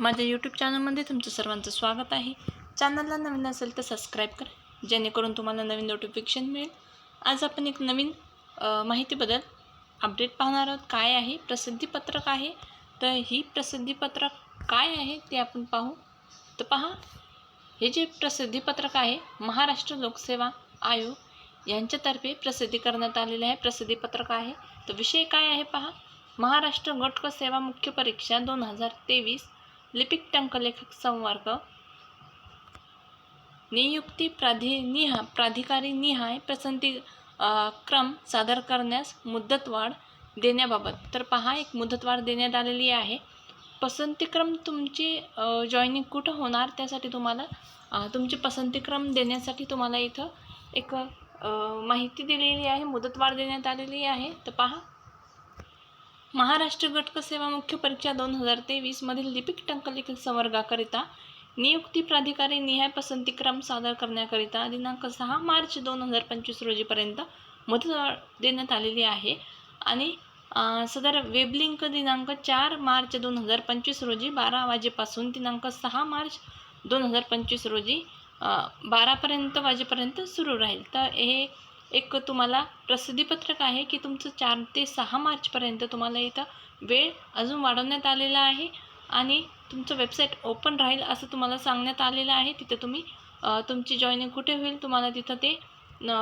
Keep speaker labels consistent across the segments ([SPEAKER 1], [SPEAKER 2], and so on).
[SPEAKER 1] माझ्या यूट्यूब चॅनलमध्ये तुमचं सर्वांचं स्वागत आहे. चॅनलला नवीन असेल तर सबस्क्राईब करा. जेणेकरून तुम्हाला नवीन नोटिफिकेशन मिळेल. आज आपण एक नवीन माहितीबद्दल अपडेट पाहणार आहोत. काय आहे? प्रसिद्धीपत्रक आहे. तर ही प्रसिद्धीपत्रक काय आहे ते आपण पाहू. तर पहा हे जे प्रसिद्धीपत्रक आहे महाराष्ट्र लोकसेवा आयोग यांच्यातर्फे प्रसिद्धी करण्यात आलेले आहे. प्रसिद्धीपत्रक आहे. तर विषय काय आहे पहा. महाराष्ट्र गट सेवा मुख्य परीक्षा दोन हजार तेवीस लिपिक टंकलेखक संवर्ग नियुक्ती प्राधिनिहा प्राधिकारी निहाय पसंती क्रम सादर करण्यास मुदतवाढ देण्याबाबत. तर पहा एक मुदतवाढ देण्यात आलेली आहे. पसंतीक्रम तुमची जॉईनिंग कुठं होणार त्यासाठी तुम्हाला तुमची पसंतीक्रम देण्यासाठी तुम्हाला इथं एक माहिती दिलेली आहे मुदतवाढ देण्यात आलेली आहे. तर पहा महाराष्ट्र गटक सेवा मुख्य परीक्षा दोन हजार तेवीसमधील लिपिक टंकलेखक संवर्गाकरिता नियुक्ती प्राधिकारी निहाय पसंतीक्रम सादर करण्याकरिता दिनांक सहा मार्च दोन हजार पंचवीस रोजीपर्यंत मुदत देण्यात आलेली आहे. आणि सदर वेबलिंक दिनांक चार मार्च दोन हजार पंचवीस रोजी बारा वाजेपासून दिनांक सहा मार्च दोन हजार पंचवीस रोजी बारापर्यंत वाजेपर्यंत सुरू राहील. तर हे एक तुम्हाला प्रसिद्धीपत्रक आहे की तुमचं चार ते सहा मार्चपर्यंत तुम्हाला इथं वेळ अजून वाढवण्यात आलेला आहे आणि तुमचं वेबसाईट ओपन राहील असं तुम्हाला सांगण्यात आलेलं आहे. तिथं तुम्ही तुमची जॉईनिंग कुठे होईल तुम्हाला तिथं ते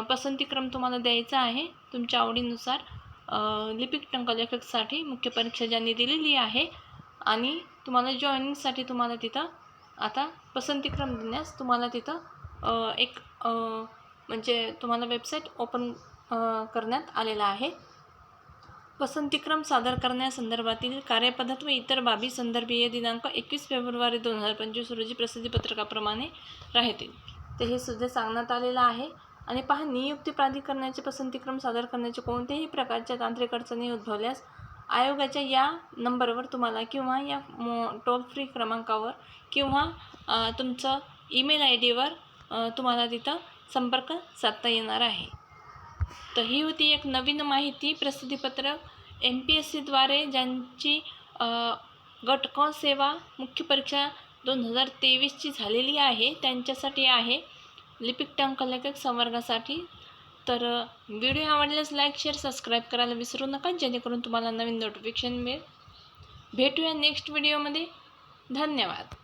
[SPEAKER 1] पसंतीक्रम तुम्हाला द्यायचा आहे. तुमच्या आवडीनुसार लिपिक टंकलेखकसाठी मुख्य परीक्षा ज्यांनी दिलेली आहे आणि तुम्हाला जॉईनिंगसाठी तुम्हाला तिथं आता पसंतीक्रम देण्यास तुम्हाला तिथं एक म्हणजे तुम्हाला वेबसाईट ओपन करण्यात आलेला आहे. पसंतीक्रम सादर करण्यासंदर्भातील कार्यपद्धत व इतर बाबी संदर्भीय दिनांक एकवीस फेब्रुवारी दोन हजार पंचवीस रोजी प्रसिद्धीपत्रकाप्रमाणे राहतील. ते हे सुद्धा सांगण्यात आलेलं आहे. आणि पहा नियुक्ती प्राधिकरणाचे पसंतीक्रम सादर करण्याचे कोणत्याही प्रकारच्या तांत्रिक अडचणी उद्भवल्यास आयोगाच्या या नंबरवर तुम्हाला किंवा या मो टोल फ्री क्रमांकावर किंवा तुमचं ईमेल आय डीवर तुम्हाला तिथं संपर्क साधता येणार आहे. तर ही होती एक नवीन माहिती प्रसिद्धीपत्रक एम पी एस सीद्वारे ज्यांची गट क सेवा मुख्य परीक्षा दोन हजार तेवीसची झालेली आहे त्यांच्यासाठी आहे लिपिक टंकलेखक संवर्गासाठी. तर व्हिडिओ आवडल्यास लाईक शेअर सबस्क्राईब करायला विसरू नका जेणेकरून तुम्हाला नवीन नोटिफिकेशन मिळेल. भेटूया नेक्स्ट व्हिडिओमध्ये. धन्यवाद.